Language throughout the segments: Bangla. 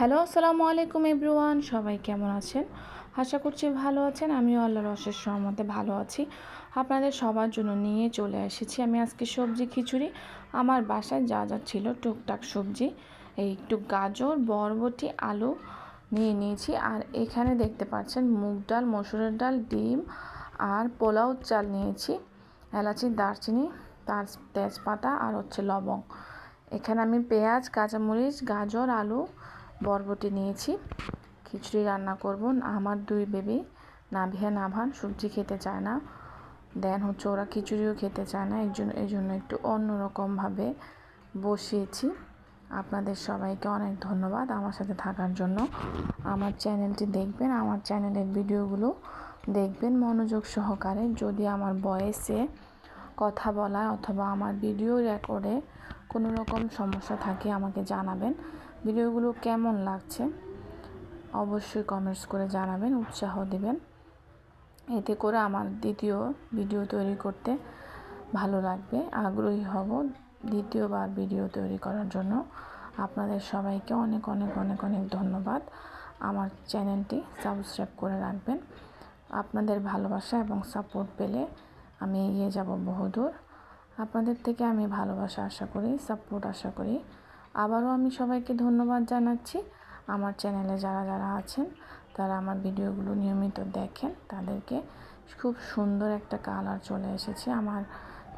হ্যালো, আসসালামু আলাইকুম এভরিওয়ান। সবাই কেমন আছেন? আশা করছি ভালো আছেন। আমিও আল্লাহর অশেষ সহমতে ভালো আছি। আপনাদের সবার জন্য নিয়ে চলে এসেছি আমি আজকে সবজি খিচুড়ি। আমার বাসায় যা যা ছিল টুকটাক সবজি, এই একটু গাজর, বরবটি, আলু নিয়ে নিয়েছি। আর এখানে দেখতে পাচ্ছেন মুগ ডাল, মসুরের ডাল, ডিম আর পোলাও চাল নিয়েছি, এলাচি, দারচিনি, তার তেজপাতা আর হচ্ছে লবং এখানে আমি পেঁয়াজ, কাঁচামরিচ, গাজর, আলু বরবটি নিয়েছি। খিচুড়ি রান্না করব। আমার দুই বেবি, নাভিয়া নাভান, সবজি খেতে চায় না। দেন হচ্ছে ওরা খিচুড়িও খেতে চায় না। এই জন্য এই জন্য একটু অন্যরকমভাবে বসিয়েছি। আপনাদের সবাইকে অনেক ধন্যবাদ আমার সাথে থাকার জন্য। আমার চ্যানেলটি দেখবেন, আমার চ্যানেলের ভিডিওগুলো দেখবেন মনোযোগ সহকারে। যদি আমার বয়েসে কথা বলা অথবা আমার ভিডিও রেকর্ডে কোনো রকম সমস্যা থাকে আমাকে জানাবেন। ভিডিওগুলো কেমন লাগছে অবশ্যই কমেন্টস করে জানাবেন, উৎসাহ দেবেন। এতে করে আমার দ্বিতীয় ভিডিও তৈরি করতে ভালো লাগবে। আগ্রহী হব দ্বিতীয়বার ভিডিও তৈরি করার জন্য। আপনাদের সবাইকে অনেক অনেক অনেক অনেক ধন্যবাদ। আমার চ্যানেলটি সাবস্ক্রাইব করে রাখবেন। আপনাদের ভালোবাসা এবং সাপোর্ট পেলে আমি এগিয়ে যাব বহুদূর। আপনাদের থেকে আমি ভালোবাসা আশা করি সাপোর্ট আশা করি। আবারও আমি সবাইকে ধন্যবাদ জানাচ্ছি। আমার চ্যানেলে যারা যারা আছেন, তারা আমার ভিডিওগুলো নিয়মিত দেখেন। তাদেরকে খুব সুন্দর একটা কালার চলে এসেছে আমার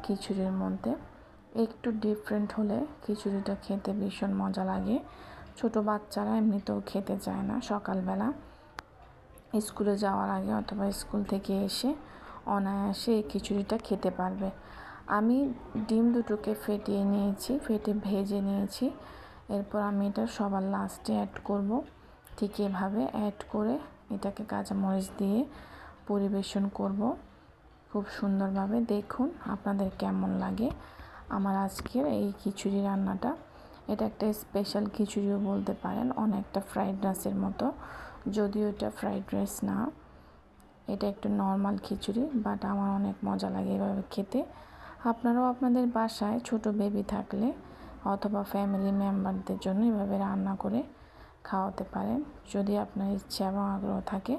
খিচুড়ির মধ্যে। একটু ডিফারেন্ট হলে খিচুড়িটা খেতে ভীষণ মজা লাগে। ছোট বাচ্চারা এমনিতেও খেতে চায় না সকালবেলা। স্কুলে যাওয়ার আগে অথবা স্কুল থেকে এসে অনায়াসে এই খিচুড়িটা খেতে পারবে। আমি ডিম দুটোকে ফেটিয়ে নিয়েছি, ফেটে ভেজে নিয়েছি। এরপর আমি এটা সবার লাস্টে অ্যাড করব। ঠিক এভাবে অ্যাড করে এটাকে কাঁচামরিচ দিয়ে পরিবেশন করব। খুব সুন্দরভাবে দেখুন আপনাদের কেমন লাগে আমার আজকের এই খিচুড়ি রান্নাটা। এটা একটা স্পেশাল খিচুড়িও বলতে পারেন, অনেকটা ফ্রাইড রাইসের মতো। যদিও এটা ফ্রাইড রাইস না, এটা একটু নর্মাল খিচুড়ি বাট আমার অনেক মজা লাগে এভাবে খেতে। আপনারাও আপনাদের বাসায় ছোট বেবি থাকলে অথবা ফ্যামিলি মেম্বারদের জন্য এভাবে রান্না করে খাওয়াতে পারেন। যদি আপনার ইচ্ছা এবং আগ্রহ থাকে,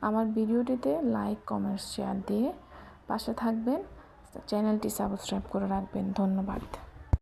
আমার ভিডিওটিতে লাইক কমেন্ট শেয়ার দিয়ে পাশে থাকবেন। চ্যানেলটি সাবস্ক্রাইব করে রাখবেন। ধন্যবাদ।